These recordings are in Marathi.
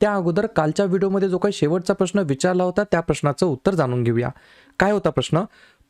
त्या अगोदर कालच्या व्हिडिओमध्ये जो काही शेवटचा प्रश्न विचारला होता त्या प्रश्नाचं उत्तर जाणून घेऊया. काय होता प्रश्न?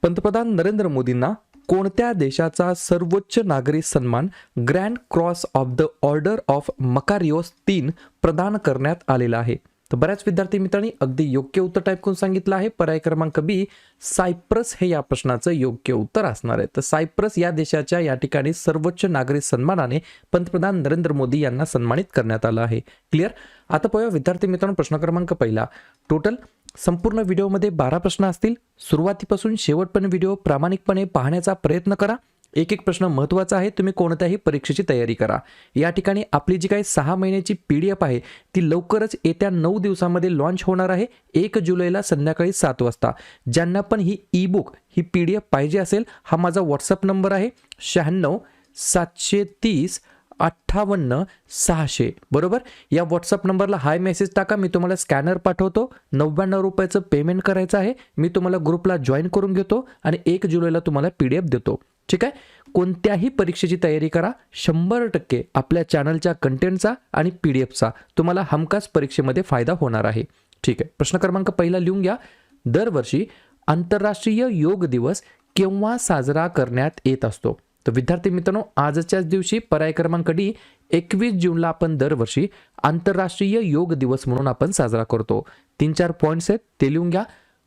पंतप्रधान नरेंद्र मोदींना कोणत्या देशाचा सर्वोच्च नागरी सन्मान grand cross of the order of Makarios तीन प्रदान करण्यात आलेला आहे? तर बऱ्याच विद्यार्थी मित्रांनी अगदी योग्य उत्तर टाईप करून सांगितलं आहे. पर्याय क्रमांक बी सायप्रस हे या प्रश्नाचं योग्य उत्तर असणार आहे. तर सायप्रस या देशाच्या या ठिकाणी सर्वोच्च नागरी सन्मानाने पंतप्रधान नरेंद्र मोदी यांना सन्मानित करण्यात आलं आहे. क्लिअर आता पाहूया विद्यार्थी मित्रांनो प्रश्न क्रमांक पहिला. टोटल संपूर्ण व्हिडिओमध्ये बारा प्रश्न असतील. सुरुवातीपासून शेवटपर्यंत व्हिडिओ प्रामाणिकपणे पाहण्याचा प्रयत्न करा. एक एक प्रश्न महत्त्वाचा आहे तुम्ही कोणत्याही परीक्षेची तयारी करा. या ठिकाणी आपली जी काही सहा महिन्याची पी डी एफ आहे ती लवकरच येत्या नऊ दिवसामध्ये लॉन्च होणार आहे. एक जुलैला संध्याकाळी सात वाजता. ज्यांना पण ही ई बुक ही पी डी एफ पाहिजे असेल हा माझा व्हॉट्सअप नंबर आहे. शहाण्णव सातशे तीस अठ्ठावन्न सहाशे. बरोबर? या व्हॉट्सअप नंबरला हाय मेसेज टाका. मी तुम्हाला स्कॅनर पाठवतो. नव्याण्णव रुपयाचं पेमेंट करायचं आहे. मी तुम्हाला ग्रुपला जॉईन करून घेतो आणि एक जुलैला तुम्हाला पी डी एफ देतो. ठीक आहे? कोणत्याही परीक्षेची तयारी करा. शंभर टक्के आपल्या चॅनलच्या कंटेंटचा आणि पी डी एफचा तुम्हाला हमखास परीक्षेमध्ये फायदा होणार आहे. ठीक आहे? प्रश्न क्रमांक पहिला लिहून घ्या. दरवर्षी आंतरराष्ट्रीय योग दिवस केव्हा साजरा करण्यात येत असतो? तर विद्यार्थी मित्रांनो आजच्याच दिवशी पर्याय क्रमांक डी एकवीस जूनला आपण दरवर्षी आंतरराष्ट्रीय योग दिवस म्हणून आपण साजरा करतो. तीन चार पॉईंट्स आहेत ते लिहून घ्या.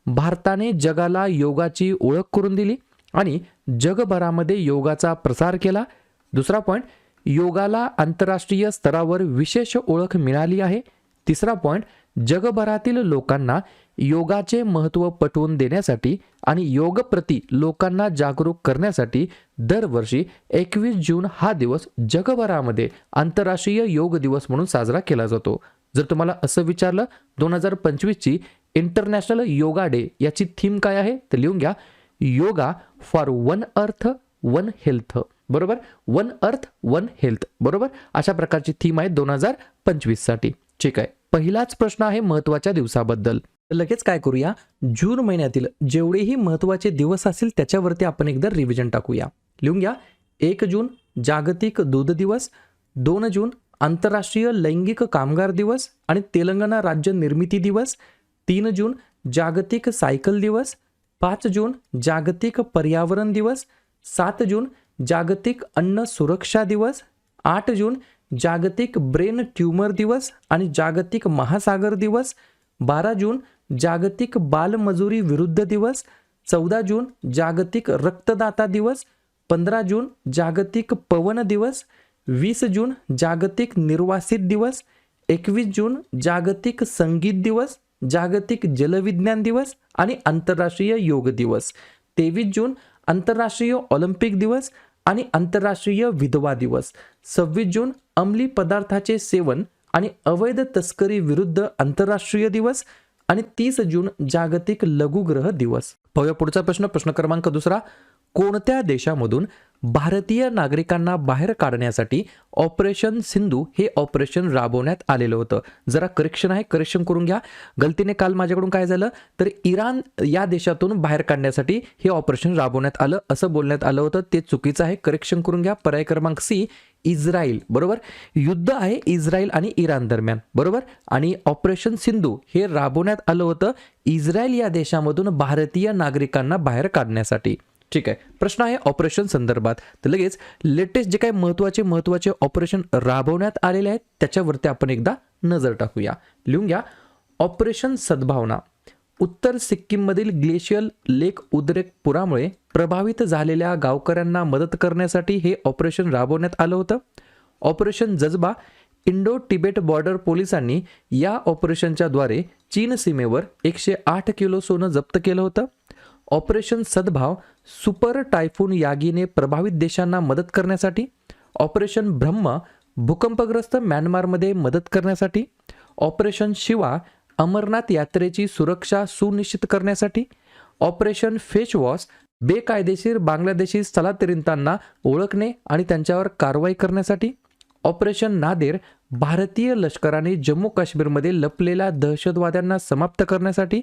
भारताने जगाला योगाची ओळख करून दिली आणि जगभरामध्ये योगाचा प्रसार केला. दुसरा पॉईंट योगाला आंतरराष्ट्रीय स्तरावर विशेष ओळख मिळाली आहे. तिसरा पॉईंट जगभरातील लोकांना योगाचे महत्त्व पटवून देण्यासाठी आणि योगप्रती लोकांना जागरूक करण्यासाठी दरवर्षी एकवीस जून हा दिवस जगभरामध्ये आंतरराष्ट्रीय योग दिवस म्हणून साजरा केला जातो. जर तुम्हाला असं विचारलं दोन हजार पंचवीसची इंटरनॅशनल योगा डे याची थीम काय आहे? तर लिहून घ्या yoga for one earth one health बरोबर? वन अर्थ वन हेल्थ बरोबर? अशा प्रकारची थीम आहे दोन हजार पंचवीससाठी ठीक आहे. पहिलाच प्रश्न आहे महत्त्वाच्या दिवसाबद्दल. लगेच काय करूया? जून महिन्यातील जेवढेही महत्त्वाचे दिवस असतील त्याच्यावरती आपण एकदा रिव्हिजन टाकूया. लिहून घ्या. एक जून जागतिक दूध दिवस. दोन जून आंतरराष्ट्रीय लैंगिक कामगार दिवस आणि तेलंगणा राज्य निर्मिती दिवस. तीन जून जागतिक सायकल दिवस. पाच जून जागतिक पर्यावरण दिवस. सात जून जागतिक अन्न सुरक्षा दिवस. आठ जून जागतिक ब्रेन ट्यूमर दिवस आणि जागतिक महासागर दिवस. बारा जून जागतिक बालमजुरी विरुद्ध दिवस चौदा जून जागतिक रक्तदाता दिवस पंधरा जून जागतिक पवन दिवस वीस जून जागतिक निर्वासित दिवस एकवीस जून जागतिक संगीत दिवस जागतिक जलविज्ञान दिवस आणि आंतरराष्ट्रीय योग दिवस तेवीस जून आंतरराष्ट्रीय ऑलिम्पिक दिवस आणि आंतरराष्ट्रीय विधवा दिवस सव्वीस जून अंमली पदार्थाचे सेवन आणि अवैध तस्करी विरुद्ध आंतरराष्ट्रीय दिवस आणि तीस जून जागतिक लघुग्रह दिवस. पाहूया पुढचा प्रश्न प्रश्न क्रमांक दुसरा कोणत्या देशामधून भारतीय नागरिकांना बाहेर काढण्यासाठी ऑपरेशन सिंधू हे ऑपरेशन राबवण्यात आलेलं होतं? जरा करेक्शन आहे करेक्शन करून घ्या. गलतीने काल माझ्याकडून काय झालं? तर इराण या देशातून बाहेर काढण्यासाठी हे ऑपरेशन राबवण्यात आलं. असं बोलण्यात आलं होतं. ते चुकीचं आहे. करेक्शन करून घ्या. पर्याय क्रमांक सी इस्रायल बरोबर? युद्ध आहे इस्रायल आणि इराण दरम्यान बरोबर? आणि ऑपरेशन सिंधू हे राबवण्यात आलं होतं इस्रायल या देशामधून भारतीय नागरिकांना बाहेर काढण्यासाठी. ठीक आहे. प्रश्न आहे ऑपरेशन संदर्भात. तर लगेच लेटेस्ट जे काही महत्त्वाचे महत्त्वाचे ऑपरेशन राबवण्यात आलेले आहेत त्याच्यावरती आपण एकदा नजर टाकूया. लिहून घ्या ऑपरेशन सद्भावना उत्तर सिक्कीममधील ग्लेशियल लेक उद्रेक पुरामुळे प्रभावित झालेल्या गावकऱ्यांना मदत करण्यासाठी हे ऑपरेशन राबवण्यात आलं होतं. ऑपरेशन जज्बा इंडो तिबेट बॉर्डर पोलिसांनी या ऑपरेशनच्या द्वारे चीन सीमेवर एकशे आठ किलो सोनं जप्त केलं होतं. ऑपरेशन सद्भाव सुपर टायफून यागीने प्रभावित देशांना मदत करण्यासाठी. ऑपरेशन ब्रह्म भूकंपग्रस्त म्यानमारमध्ये मदत करण्यासाठी. ऑपरेशन शिवा अमरनाथ यात्रेची सुरक्षा सुनिश्चित करण्यासाठी ऑपरेशन फेशवॉश बेकायदेशीर बांगलादेशी स्थलांतरितांना ओळखणे आणि त्यांच्यावर कारवाई करण्यासाठी ऑपरेशन नादेर भारतीय लष्कराने जम्मू काश्मीरमध्ये लपलेल्या दहशतवाद्यांना समाप्त करण्यासाठी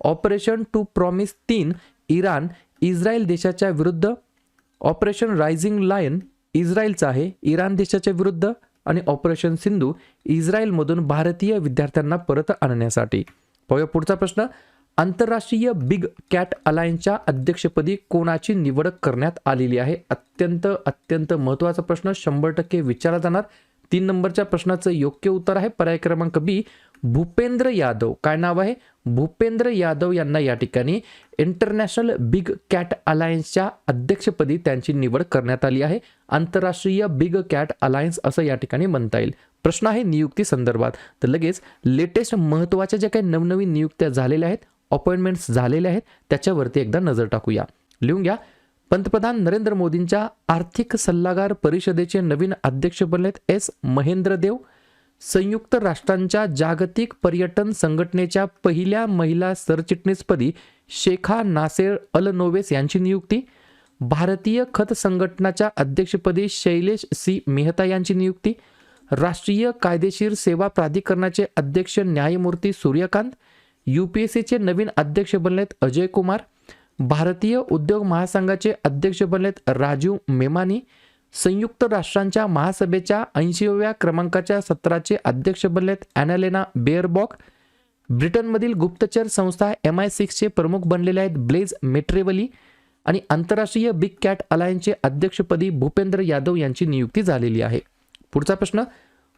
ऑपरेशन टू प्रॉमिस तीन इराण इस्रायल देशाच्या विरुद्ध ऑपरेशन रायझिंग लायन इस्रायलचं आहे इराण देशाच्या विरुद्ध आणि ऑपरेशन सिंधू इस्रायलमधून भारतीय विद्यार्थ्यांना परत आणण्यासाठी. पाहूया पुढचा प्रश्न. आंतरराष्ट्रीय बिग कॅट अलायन्सच्या अध्यक्षपदी कोणाची निवड करण्यात आलेली आहे? अत्यंत अत्यंत महत्त्वाचा प्रश्न. शंभर टक्के विचारला जाणार. तीन नंबरच्या प्रश्नाचं योग्य उत्तर आहे. पर्याय क्रमांक बी भूपेंद्र यादव. काय नाव आहे? भूपेंद्र यादव यांना या ठिकाणी इंटरनॅशनल बिग कॅट अलायन्सच्या अध्यक्षपदी त्यांची निवड करण्यात आली आहे. आंतरराष्ट्रीय बिग कॅट अलायन्स असं या ठिकाणी म्हणता येईल. प्रश्न आहे नियुक्ती संदर्भात. तर लगेच लेटेस्ट महत्त्वाच्या ज्या काही नवनवीन नियुक्त्या झालेल्या आहेत अपॉइंटमेंट्स झालेल्या आहेत त्याच्यावरती एकदा नजर टाकूया. लिहून घ्या. पंतप्रधान नरेंद्र मोदींच्या आर्थिक सल्लागार परिषदेचे नवीन अध्यक्ष बनलेत एस. महेंद्र देव संयुक्त राष्ट्रांच्या जागतिक पर्यटन संघटनेच्या पहिल्या महिला सरचिटणीसपदी शेखा नासेर अल नोवेस यांची नियुक्ती भारतीय खत संघटनाच्या अध्यक्षपदी शैलेश सी. मेहता यांची नियुक्ती राष्ट्रीय कायदेशीर सेवा प्राधिकरणाचे अध्यक्ष न्यायमूर्ती सूर्यकांत यू पी एस सीचे नवीन अध्यक्ष बनलेत अजय कुमार भारतीय उद्योग महासंघाचे अध्यक्ष बनलेत राजीव मेमानी संयुक्त राष्ट्रांच्या महासभेच्या ऐंशीव्या क्रमांकाच्या सत्राचे अध्यक्ष बनलेत ॲनालेना बेअरबॉक. ब्रिटनमधील गुप्तचर संस्था एम आय सिक्सचे प्रमुख बनलेले आहेत ब्लेज मेट्रेवली आणि आंतरराष्ट्रीय बिग कॅट अलायन्सचे अध्यक्षपदी भूपेंद्र यादव यांची नियुक्ती झालेली आहे. पुढचा प्रश्न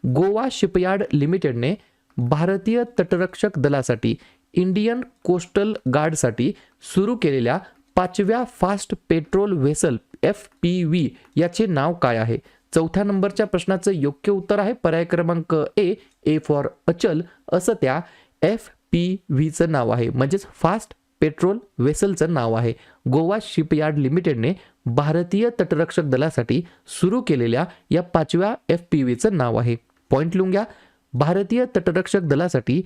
गोवा शिपयार्ड लिमिटेडने भारतीय तटरक्षक दलासाठी इंडियन कोस्टल गार्डसाठी सुरू केलेल्या पाचव्या fast patrol vessel F P V याचे नाव काय आहे? चौथ्या नंबरच्या प्रश्नाचं योग्य उत्तर आहे पर्याय क्रमांक ए ए फॉर अचल. असं त्या एफ पी व्हीचं नाव आहे. म्हणजेच फास्ट पेट्रोल वेसलचं नाव आहे. गोवा शिपयार्ड लिमिटेडने भारतीय तटरक्षक दलासाठी सुरू केलेल्या या पाचव्या एफ पी व्हीचं नाव आहे. पॉईंट लिहून घ्या. भारतीय तटरक्षक दलासाठी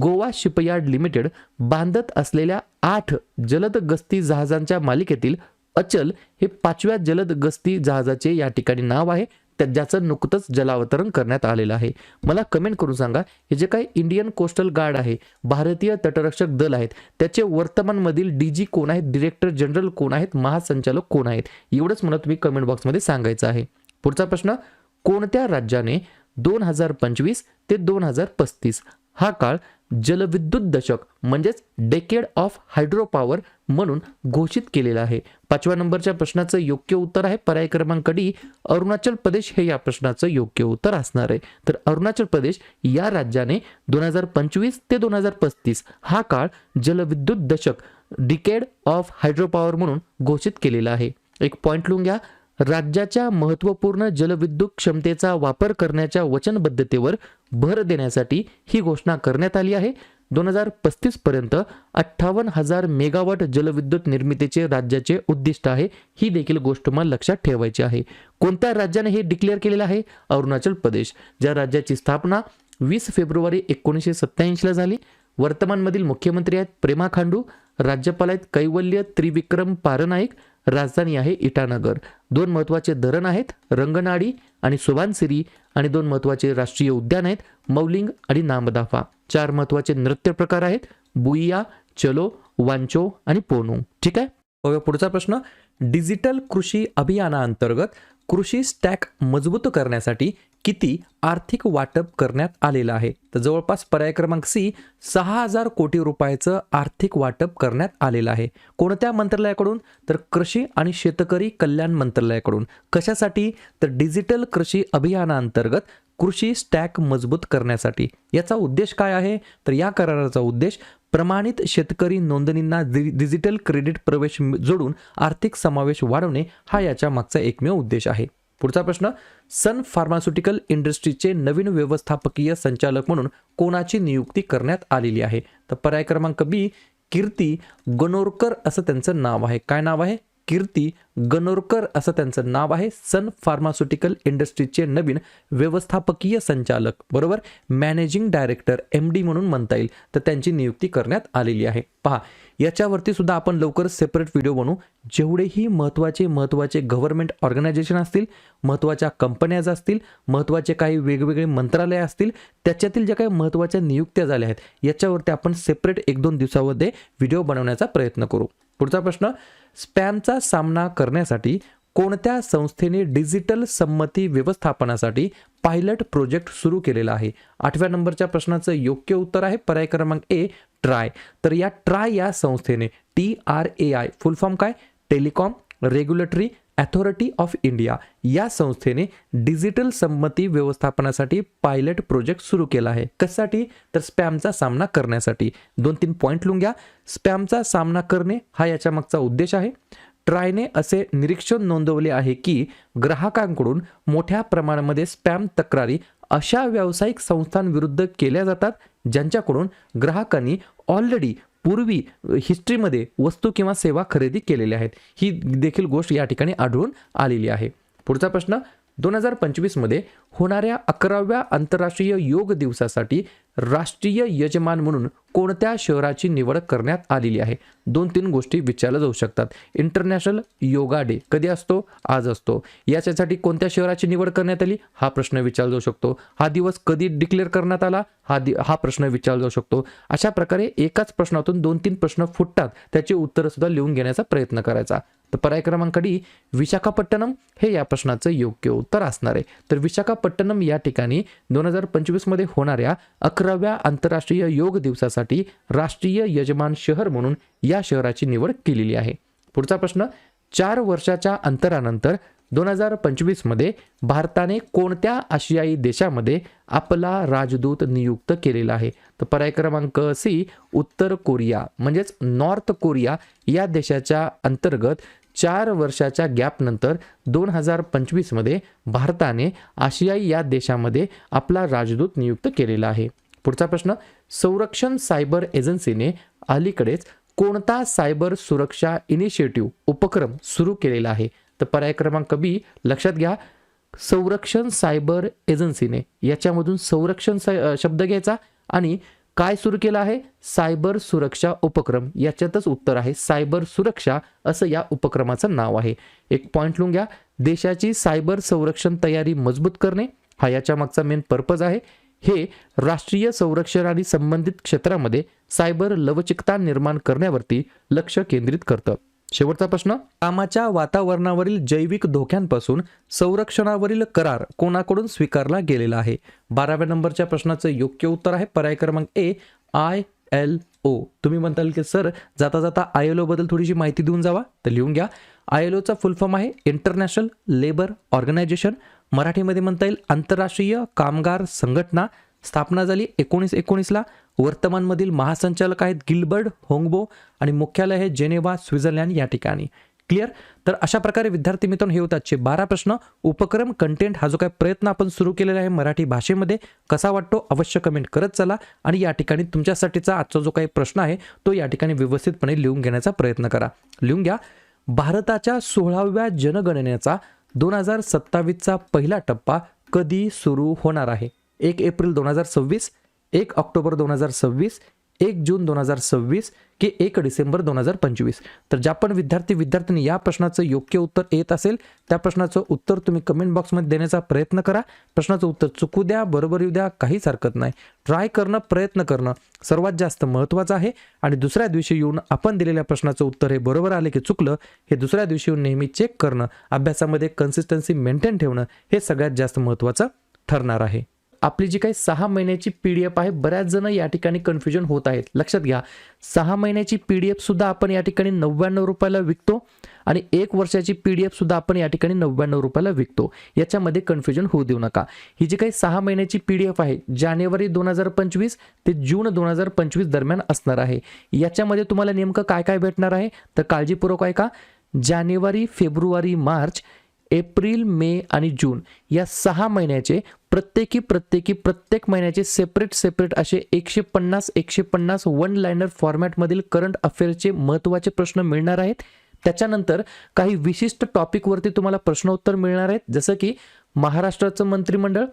गोवा शिपयार्ड लिमिटेड बांधत असलेल्या आठ जलद गस्ती जहाजांच्या मालिकेतील अचल हे पाचव्या जलद गस्ती जहाजाचे या ठिकाणी नाव आहे. त्या ज्याचं नुकतंच जलावतरण करण्यात आलेलं आहे. मला कमेंट करून सांगा हे जे काही इंडियन कोस्टल गार्ड आहे भारतीय तटरक्षक दल आहेत त्याचे वर्तमानमधील डी जी कोण आहेत डिरेक्टर जनरल कोण आहेत महासंचालक कोण आहेत एवढंच मला तुम्ही कमेंट बॉक्समध्ये सांगायचं आहे. पुढचा प्रश्न कोणत्या राज्याने दोन हजार पंचवीस ते दोन हजार पस्तीस हा काळ जलविद्युत दशक म्हणजेच डेकेड ऑफ हायड्रो पॉवर म्हणून घोषित केलेलं आहे. पाचव्या नंबरच्या प्रश्नाचं योग्य उत्तर आहे पर्याय क्रमांक डी अरुणाचल प्रदेश. हे या प्रश्नाचं योग्य उत्तर असणार आहे. तर अरुणाचल प्रदेश या राज्याने दोन हजार पंचवीस ते दोन हजार पस्तीस हा काळ जलविद्युत दशक डिकेड ऑफ हायड्रो पॉवर म्हणून घोषित केलेला आहे. एक पॉईंट लिहून घ्या. राज्याच्या महत्त्वपूर्ण जलविद्युत क्षमतेचा वापर करण्याच्या वचनबद्धतेवर भर देण्यासाठी ही घोषणा करण्यात आली आहे. दोन हजार पस्तीस पर्यंत अठ्ठावन्न हजार मेगावॉट जलविद्युत निर्मितीचे राज्याचे उद्दिष्ट आहे ही देखील गोष्ट मला लक्षात ठेवायची आहे. कोणत्या राज्याने हे डिक्लेअर केलेलं आहे? अरुणाचल प्रदेश. ज्या राज्याची स्थापना वीस फेब्रुवारी एकोणीसशे सत्याऐंशीला झाली वर्तमानमधील मुख्यमंत्री आहेत प्रेमा खांडू राज्यपाल आहेत कैवल्य त्रिविक्रम पारनाईक राजधानी आहे इटानगर. दोन महत्त्वाचे धरण आहेत रंगनाडी आणि सुभानसिरी आणि दोन महत्त्वाचे राष्ट्रीय उद्यान आहेत मौलिंग आणि नामदाफा. चार महत्त्वाचे नृत्य प्रकार आहेत बुईया चलो वांचो आणि पोनो. ठीक आहे? पुढचा प्रश्न. डिजिटल कृषी अभियानाअंतर्गत कृषी स्टॅक मजबूत करण्यासाठी किती आर्थिक वाटप करण्यात आलेलं आहे? तर जवळपास पर्याय क्रमांक सी सहा हजार कोटी रुपयाचं आर्थिक वाटप करण्यात आलेलं आहे. कोणत्या मंत्रालयाकडून? तर कृषी आणि शेतकरी कल्याण मंत्रालयाकडून. कशासाठी? तर डिजिटल कृषी अभियानाअंतर्गत कृषी स्टॅक मजबूत करण्यासाठी. याचा उद्देश काय आहे? तर या कराराचा उद्देश प्रमाणित शेतकरी नोंदणींना डि डिजिटल क्रेडिट प्रवेश जोडून आर्थिक समावेश वाढवणे हा याच्या मागचा एकमेव उद्देश आहे. पुढचा प्रश्न सन फार्मास्युटिकल इंडस्ट्रीचे नवीन व्यवस्थापकीय संचालक म्हणून कोणाची नियुक्ती करण्यात आलेली आहे? तर पर्याय क्रमांक बी कीर्ती गणोरकर असं त्यांचं नाव आहे. काय नाव आहे? कीर्ती गनोरकर असं त्यांचं नाव आहे. सन फार्मास्युटिकल इंडस्ट्रीचे नवीन व्यवस्थापकीय संचालक. बरोबर? मॅनेजिंग डायरेक्टर एम डी म्हणून म्हणता येईल. तर त्यांची नियुक्ती करण्यात आलेली आहे. पहा याच्यावरती सुद्धा आपण लवकर सेपरेट व्हिडिओ बनवू. जेवढेही महत्त्वाचे महत्त्वाचे गव्हर्नमेंट ऑर्गनायझेशन असतील महत्त्वाच्या कंपन्याज असतील महत्त्वाचे काही वेगवेगळे मंत्रालय असतील त्याच्यातील ज्या काही महत्त्वाच्या नियुक्त्या झाल्या आहेत याच्यावरती आपण सेपरेट एक दोन दिवसामध्ये व्हिडिओ बनवण्याचा प्रयत्न करू. पुढचा प्रश्न स्पॅमचा सामना करण्यासाठी कोणत्या संस्थेने डिजिटल संमती व्यवस्थापनासाठी पायलट प्रोजेक्ट सुरू केलेला आहे? आठव्या नंबरच्या प्रश्नाचं योग्य उत्तर आहे पर्याय क्रमांक ए ट्राय. तर या ट्राय या संस्थेने T R A I full form काय? Telecom regulatory authority of India या संस्थेने डिजिटल संमती व्यवस्थापनासाठी पायलट प्रोजेक्ट सुरू केला आहे. कशासाठी? तर स्पॅमचा सामना करण्यासाठी. दोन तीन पॉईंट लिहून घ्या. स्पॅमचा सामना करणे हा याच्या मागचा उद्देश आहे. ट्रायने असे निरीक्षण नोंदवले आहे की ग्राहकांकडून मोठ्या प्रमाणामध्ये स्पॅम तक्रारी अशा व्यावसायिक संस्थांविरुद्ध केल्या जातात ज्यांच्याकडून ग्राहकांनी ऑलरेडी पूर्वी हिस्ट्रीमध्ये वस्तू किंवा सेवा खरेदी केलेल्या आहेत. ही देखील गोष्ट या ठिकाणी आढळून आलेली आहे. पुढचा प्रश्न दोन हजार पंचवीसमध्ये होणाऱ्या अकराव्या आंतरराष्ट्रीय योग दिवसासाठी राष्ट्रीय यजमान म्हणून कोणत्या शहराची निवड करण्यात आलेली आहे? दोन तीन गोष्टी विचारल्या जाऊ शकतात. इंटरनॅशनल योगा डे कधी असतो? आज असतो. याच्यासाठी कोणत्या शहराची निवड करण्यात आली? हा प्रश्न विचारला जाऊ शकतो. हा दिवस कधी डिक्लेअर करण्यात आला? हा दि हा प्रश्न विचारला जाऊ शकतो. अशा प्रकारे एकाच प्रश्नातून दोन तीन प्रश्न फुटतात. त्याचे उत्तरंसुद्धा लिहून घेण्याचा प्रयत्न करायचा. तर पर्याय क्रमांक डी विशाखापट्टणम हे या प्रश्नाचं योग्य उत्तर असणार आहे. तर विशाखापट्टणम या ठिकाणी दोन हजार पंचवीसमध्ये होणाऱ्या अकराव्या आंतरराष्ट्रीय योग दिवसासाठी राष्ट्रीय यजमान शहर म्हणून या शहराची निवड केलेली आहे. पुढचा प्रश्न चार वर्षाच्या अंतरानंतर दोन हजार पंचवीसमध्ये भारताने कोणत्या आशियाई देशामध्ये आपला राजदूत नियुक्त केलेला आहे? तर पर्याय क्रमांक सी उत्तर कोरिया. म्हणजेच नॉर्थ कोरिया या देशाच्या अंतर्गत चार वर्षाच्या गॅपनंतर दोन हजार पंचवीसमध्ये भारताने आशियाई या देशामध्ये आपला राजदूत नियुक्त केलेला आहे. पुढचा प्रश्न संरक्षण सायबर एजन्सीने अलीकडेच कोणता सायबर सुरक्षा इनिशिएटिव्ह उपक्रम सुरू केलेला आहे? तर पर्याय क्रमांक बी. लक्षात घ्या संरक्षण सायबर एजन्सीने. याच्यामधून संरक्षण शब्द घ्यायचा आणि काय सुरू केलं आहे? सायबर सुरक्षा उपक्रम. याच्यातच उत्तर आहे सायबर सुरक्षा असं या उपक्रमाचं नाव आहे. एक पॉईंट लिहून घ्या देशाची सायबर संरक्षण तयारी मजबूत करणे हा याच्या मागचा मेन पर्पज आहे. हे राष्ट्रीय संरक्षण आणि संबंधित क्षेत्रामध्ये सायबर लवचिकता निर्माण करण्यावरती लक्ष केंद्रित करतं. शेवटचा प्रश्न. कामाच्या वातावरणावरील जैविक धोक्यांपासून संरक्षणावरील करार कोणाकडून स्वीकारला गेलेला आहे? बाराव्या नंबरच्या प्रश्नाचं योग्य उत्तर आहे पर्याय क्रमांक ए आय एल ओ. तुम्ही म्हणताल की सर जाता जाता आय एलबद्दल थोडीशी माहिती देऊन जावा. तर लिहून घ्या. आय एल ओचा फुल फॉर्म आहे इंटरनॅशनल लेबर ऑर्गनायझेशन. मराठीमध्ये म्हणता येईल आंतरराष्ट्रीय कामगार संघटना स्थापना झाली एकोणीस एकोणीसला. वर्तमानमधील महासंचालक आहेत गिल्बर्ड होंगबो आणि मुख्यालय आहे जेनेवा स्वित्झर्लंड या ठिकाणी. क्लिअर? तर अशा प्रकारे विद्यार्थी मित्रांनो हे होताचे आजचे बारा प्रश्न. उपक्रम कंटेंट हा जो काही प्रयत्न आपण सुरू केलेला आहे मराठी भाषेमध्ये कसा वाटतो अवश्य कमेंट करत चला आणि या ठिकाणी तुमच्यासाठीचा आजचा जो काही प्रश्न आहे तो या ठिकाणी व्यवस्थितपणे लिहून घेण्याचा प्रयत्न करा. लिहून घ्या. भारताच्या सोळाव्या जनगणनेचा दोन हजार सत्तावीसचा पहिला टप्पा कधी सुरू होणार आहे? एक एप्रिल दोन हजार सव्वीस एक ऑक्टोबर दोन हजार सव्वीस एक जून दोन हजार सव्वीस की एक डिसेंबर दोन हजार पंचवीस. तर ज्या पण विद्यार्थी विद्यार्थ्यांनी या प्रश्नाचं योग्य उत्तर येत असेल त्या प्रश्नाचं उत्तर तुम्ही कमेंट बॉक्समध्ये देण्याचा प्रयत्न करा. प्रश्नाचं उत्तर चुकू द्या बरोबर येऊ द्या काहीच हरकत नाही. ट्राय करणं प्रयत्न करणं सर्वात जास्त महत्त्वाचं आहे. आणि दुसऱ्या दिवशी येऊन आपण दिलेल्या प्रश्नाचं उत्तर हे बरोबर आले की चुकलं हे दुसऱ्या दिवशी येऊन नेहमी चेक करणं अभ्यासामध्ये कन्सिस्टन्सी मेंटेन ठेवणं हे सगळ्यात जास्त महत्त्वाचं ठरणार आहे. आपली जी काही सहा महिन्याची पी डी एफ आहे बऱ्याच जण या ठिकाणी कन्फ्युजन होत आहेत. लक्षात घ्या सहा महिन्याची पी डी एफ सुद्धा आपण या ठिकाणी नव्याण्णव रुपयाला विकतो आणि एक वर्षाची पी डी एफ सुद्धा आपण या ठिकाणी नव्याण्णव रुपयाला विकतो. याच्यामध्ये कन्फ्युजन होऊ देऊ नका. ही जी काही सहा महिन्याची पी डी एफ आहे जानेवारी दोन हजार पंचवीस ते जून दोन हजार पंचवीस दरम्यान असणार आहे. याच्यामध्ये तुम्हाला नेमकं काय काय भेटणार आहे? तर काळजीपूर्वक आहे का जानेवारी फेब्रुवारी मार्च एप्रिल मे आणि जून या सहा महिन्याचे प्रत्येकी प्रत्येकी प्रत्येक महिन्याचे सेपरेट सेपरेट असे एकशे पन्नास एकशे पन्नास वन लायनर फॉर्मॅटमधील करंट अफेअरचे महत्त्वाचे प्रश्न मिळणार आहेत. त्याच्यानंतर काही विशिष्ट टॉपिकवरती तुम्हाला प्रश्नोत्तर मिळणार आहेत. जसं की महाराष्ट्राचं मंत्रिमंडळ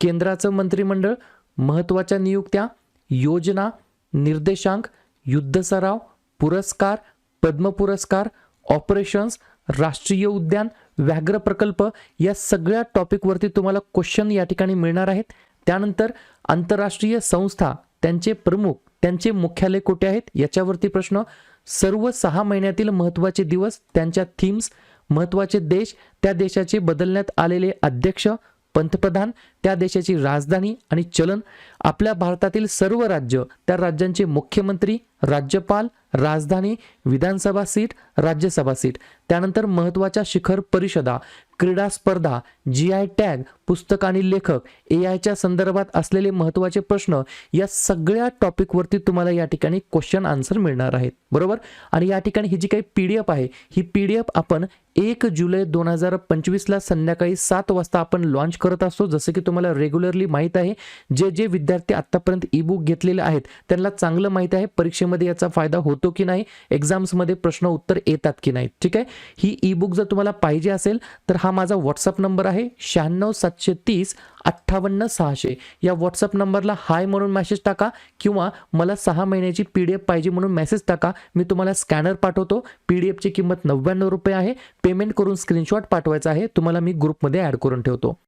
केंद्राचं मंत्रिमंडळ महत्त्वाच्या नियुक्त्या योजना निर्देशांक युद्ध सराव पुरस्कार पद्म पुरस्कार ऑपरेशन्स राष्ट्रीय उद्यान व्याघ्र प्रकल्प या सगळ्या टॉपिकवरती तुम्हाला क्वेश्चन या ठिकाणी मिळणार आहेत. त्यानंतर आंतरराष्ट्रीय संस्था त्यांचे प्रमुख त्यांचे मुख्यालय कुठे आहेत? याच्यावरती प्रश्न. सर्व सहा महिन्यातील महत्त्वाचे दिवस त्यांच्या थीम्स महत्त्वाचे देश त्या देशाचे बदलण्यात आलेले अध्यक्ष पंतप्रधान त्या देशाची राजधानी आणि चलन. आपल्या भारतातील सर्व राज्य त्या राज्यांचे मुख्यमंत्री राज्यपाल राजधानी विधानसभा सीट राज्यसभा सीट. त्यानंतर महत्त्वाच्या शिखर परिषदा क्रीडा स्पर्धा जी आय टॅग पुस्तक आणि लेखक ए आयच्या संदर्भात असलेले महत्त्वाचे प्रश्न या सगळ्या टॉपिकवरती तुम्हाला या ठिकाणी क्वेश्चन आन्सर मिळणार आहेत. बरोबर? आणि या ठिकाणी ही जी काही पी डी एफ आहे ही पी डी एफ आपण एक जुलै दोन हजार पंचवीसला संध्याकाळी सात वाजता आपण लॉन्च करत असतो. जसं की तुम्हाला रेग्युलरली माहीत आहे जे जे विद्यार्थी आत्तापर्यंत ई बुक घेतलेले आहेत त्यांना चांगलं माहीत आहे परीक्षेमध्ये याचा फायदा होतो की नाही एक्झाम्समध्ये प्रश्न उत्तर येतात की नाही. ठीक आहे? ही ई बुक जर तुम्हाला पाहिजे असेल तर हा माझा व्हॉट्सअप नंबर आहे शहाण्णव सातशे तीस अठ्ठावन्न सहाशे. या व्हॉट्सअप नंबरला हाय म्हणून मेसेज टाका किंवा मला सहा महिन्याची पी डी एफ पाहिजे म्हणून मेसेज टाका. मी तुम्हाला स्कॅनर पाठवतो. पी डी एफची किंमत नव्याण्णव रुपये आहे. पेमेंट करून स्क्रीनशॉट पाठवायचा आहे. तुम्हाला मी ग्रुपमध्ये ॲड करून ठेवतो.